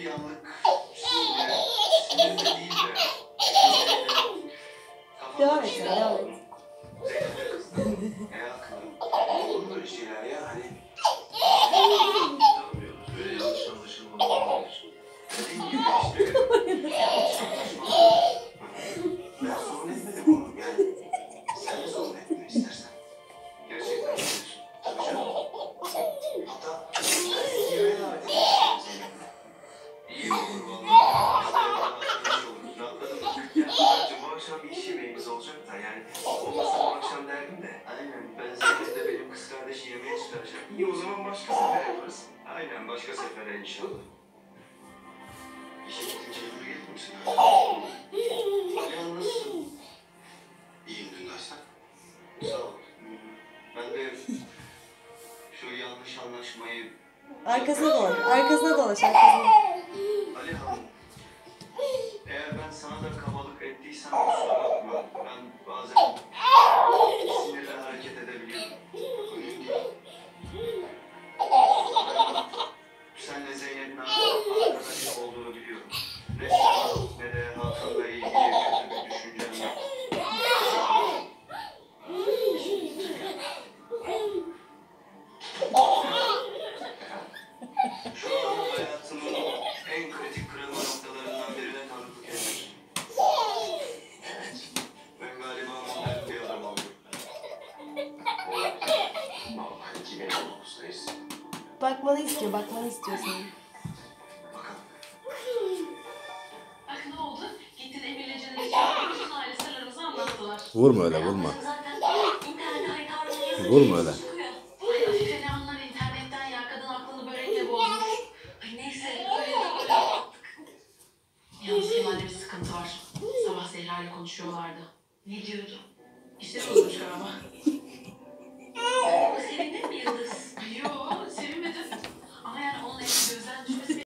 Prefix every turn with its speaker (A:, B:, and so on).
A: bir anlık sinirle, sinirle değil de kafamda
B: Devam et devam et.
A: E haklı. Olur mu öyle şeyler ya? Hani. Böyle yanlış anlaşılmalar. Dediğim gibi işte. Kardeşi yemeğe çıkaracak. İyi o zaman başka sefer yaparız. Aynen başka sefere inşallah. İşe gidince yürü gelir misin? Nasılsın? İyiyim Dündaş'tan. Sağ ol. Ben de şu yanlış anlaşmayı
B: Arkasına dolaş. Arkasına dolaş. Arkasına.
A: Ali Hanım, eğer ben sana da kabalık ettiysem kusura bakma. Ben bazen 2019'dayız.
B: Bakmanı istiyor. Bakmanı istiyor seni.
A: Bakalım.
C: Bak ne oldu? Gittin Emir'le Caner'i çağırdın. Bütün aile sırlarımızı anlattılar.
D: Vurma öyle vurma. Vurma öyle.
C: Sıkıntı var. Sabah Zehra ile konuşuyorlardı. Ne diyordu? İşte bozmuşlar ama.